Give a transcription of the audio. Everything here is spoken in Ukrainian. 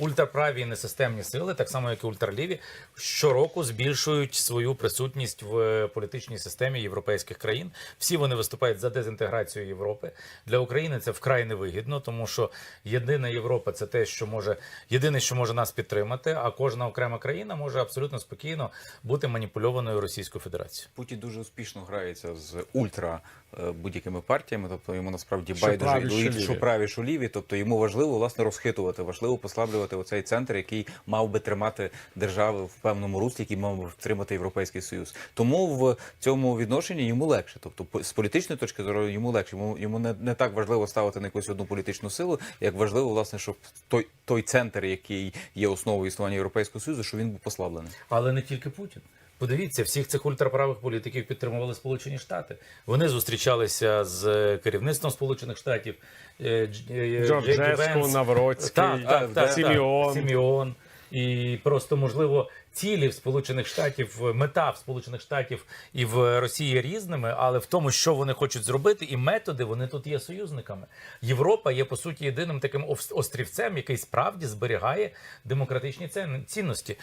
ультраправі несистемні сили, так само як і ультраліві, щороку збільшують свою присутність в е, політичній системі європейських країн. Всі вони виступають за дезінтеграцію Європи. Для України це вкрай невигідно, тому що єдина Європа це те, що може єдине, що може нас підтримати. А кожна окрема країна може абсолютно спокійно бути маніпульованою Російською Федерацією. Путін дуже успішно грається з ультра е, будь-якими партіями, тобто йому насправді байдуже що праві, що ліві. Тобто йому важливо власне розхитувати, важливо послаблювати оцей центр, який мав би тримати держави в певному руслі, який мав би втримати європейський союз. Тому в цьому відношенні йому легше. Тобто, з політичної точки зору йому легше. Йому йому не, не так важливо ставити на якусь одну політичну силу, як важливо, власне, щоб той той центр, який є основою існування європейського союзу, щоб він був послаблений. Але не тільки Путін. Подивіться, всіх цих ультраправих політиків підтримували Сполучені Штати. Вони зустрічалися з керівництвом Сполучених Штатів. е, е, Джорджеску, Навроцький, Сіміон. Сіміон. І просто можливо цілі в Сполучених Штатів, мета в Сполучених Штатів і в Росії різними, але в тому, що вони хочуть зробити, і методи вони тут є союзниками. Європа є по суті єдиним таким острівцем, який справді зберігає демократичні цінності.